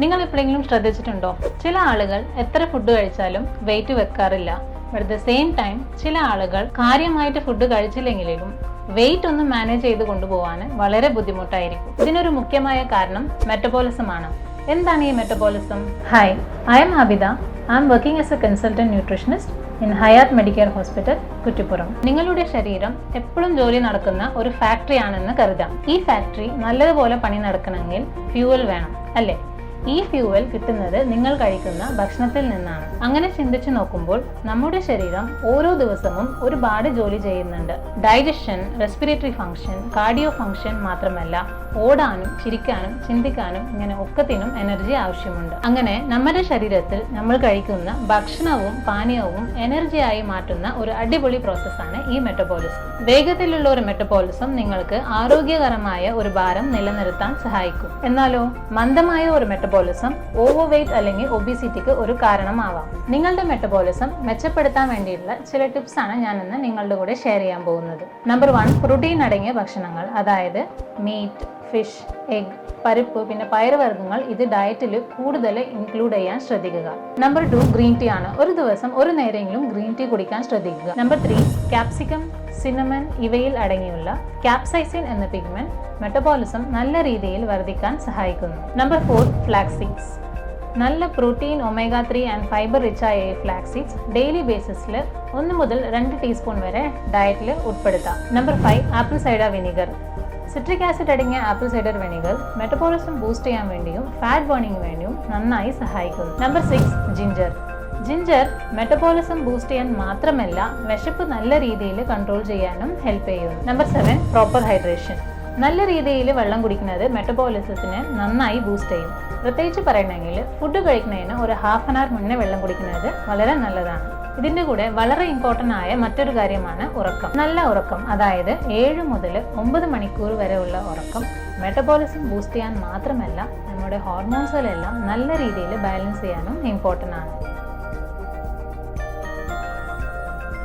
നിങ്ങൾ എപ്പോഴെങ്കിലും ശ്രദ്ധിച്ചിട്ടുണ്ടോ? ചില ആളുകൾ എത്ര ഫുഡ് കഴിച്ചാലും വെയിറ്റ് വെക്കാറില്ല. അറ്റ് ദ സെയിം ടൈം ചില ആളുകൾ കാര്യമായിട്ട് ഫുഡ് കഴിച്ചില്ലെങ്കിലും വെയിറ്റ് ഒന്ന് മാനേജ് ചെയ്ത് കൊണ്ടുപോകാൻ വളരെ ബുദ്ധിമുട്ടായിരിക്കും. ഇതിനൊരു മുഖ്യമായ കാരണം മെറ്റബോളിസം ആണ്. എന്താണ് ഈ metabolism hi I'm Abida I'm working as a consultant nutritionist in Hayath medical hospital Kuttippuram നിങ്ങളുടെ ശരീരം എപ്പോഴും ജോലി നടക്കുന്ന ഒരു ഫാക്ടറി ആണെന്ന് കരുതാം. ഈ ഫാക്ടറി നല്ലതുപോലെ പണി നടക്കണമെങ്കിൽ ഫ്യൂവൽ വേണം അല്ലേ? ഈ ഫ്യൂവൽ കിട്ടുന്നത് നിങ്ങൾ കഴിക്കുന്ന ഭക്ഷണത്തിൽ നിന്നാണ്. അങ്ങനെ ചിന്തിച്ചു നോക്കുമ്പോൾ നമ്മുടെ ശരീരം ഓരോ ദിവസവും ഒരുപാട് ജോലി ചെയ്യുന്നുണ്ട്. Digestion respiratory function cardio function മാത്രമല്ല ഓടാനും ചിരിക്കാനും ചിന്തിക്കാനും ഇങ്ങനെ ഒക്കത്തിനും എനർജി ആവശ്യമുണ്ട്. അങ്ങനെ നമ്മുടെ ശരീരത്തിൽ നമ്മൾ കഴിക്കുന്ന ഭക്ഷണവും പാനീയവും എനർജിയായി മാറ്റുന്ന ഒരു അടിപൊളി പ്രോസസ്സാണ് ഈ മെറ്റബോളിസം വേഗത്തിലുള്ള ഒരു മെറ്റബോളിസം നിങ്ങൾക്ക് ആരോഗ്യകരമായ ഒരു ഭാരം നിലനിർത്താൻ സഹായിക്കും. എന്നാലോ? മന്ദമായ ഒരു മെറ്റബോളിസം ഓവർ വെയിറ്റ് അല്ലെങ്കിൽ ഒബിസിറ്റിക്ക് ഒരു കാരണമാവാം. നിങ്ങളുടെ മെറ്റബോളിസം മെച്ചപ്പെടുത്താൻ വേണ്ടിയിട്ടുള്ള ചില ടിപ്സ് ആണ് ഞാൻ ഇന്ന് നിങ്ങളുടെ കൂടെ ഷെയർ ചെയ്യാൻ പോകുന്നത്. നമ്പർ വൺ പ്രോട്ടീൻ അടങ്ങിയ ഭക്ഷണങ്ങൾ അതായത് മീറ്റ് ഫിഷ് എഗ് പരിപ്പ് പിന്നെ പയറുവർഗങ്ങൾ ഇത് ഡയറ്റിൽ കൂടുതൽ ഇൻക്ലൂഡ് ചെയ്യാൻ ശ്രദ്ധിക്കുക. നമ്പർ ടു ഗ്രീൻ ടീ ആണ്. ഒരു ദിവസം ഒരു നേരെങ്കിലും ഗ്രീൻ ടീ കുടിക്കാൻ ശ്രദ്ധിക്കുക. നമ്പർ ത്രീ ക്യാപ്സിക്കം സിനമൻ ഇവയിൽ അടങ്ങിയുള്ള ക്യാപ്സൈസിൻ എന്ന പിഗ്മെന്റ് മെറ്റബോളിസം നല്ല രീതിയിൽ വർദ്ധിക്കാൻ സഹായിക്കുന്നു. നമ്പർ ഫോർ ഫ്ലാക്സീഡ്സ് നല്ല protein omega three and fibre rich ആയ ഫ്ലാക്സീഡ്സ് ഡെയിലി ബേസിസിൽ ഒന്ന് മുതൽ രണ്ട് ടീസ്പൂൺ വരെ ഡയറ്റിൽ ഉൾപ്പെടുത്താം. Number five apple cider vinegar citric acid അടങ്ങിയ apple cider vinegar metabolism boost ചെയ്യാൻ വേണ്ടിയും ഫാറ്റ് ബേണിംഗ് വേണ്ടിയും നന്നായി സഹായിക്കുന്നു. Number six ginger ginger metabolism boost ചെയ്യാൻ മാത്രമല്ല വിശപ്പ് നല്ല രീതിയിൽ കൺട്രോൾ ചെയ്യാനും ഹെൽപ്പ് ചെയ്യും നമ്പർ സെവൻ പ്രോപ്പർ ഹൈഡ്രേഷൻ നല്ല രീതിയിൽ വെള്ളം കുടിക്കുന്നത് മെറ്റബോളിസത്തിന് നന്നായി ബൂസ്റ്റ് ചെയ്യും. പ്രത്യേകിച്ച് പറയണമെങ്കിൽ ഫുഡ് കഴിക്കുന്നതിന് ഒരു ഹാഫ് ആൻ അവർ മുന്നേ വെള്ളം കുടിക്കുന്നത് വളരെ നല്ലതാണ്. ഇതിന്റെ കൂടെ വളരെ ഇമ്പോർട്ടന്റ് ആയ മറ്റൊരു കാര്യമാണ് ഉറക്കം. നല്ല ഉറക്കം അതായത് ഏഴ് മുതൽ ഒമ്പത് മണിക്കൂർ വരെയുള്ള ഉറക്കം മെറ്റബോളിസം ബൂസ്റ്റ് ചെയ്യാൻ മാത്രമല്ല നമ്മുടെ ഹോർമോൺസുകളെല്ലാം നല്ല രീതിയിൽ ബാലൻസ് ചെയ്യാനും ഇമ്പോർട്ടന്റ് ആണ്.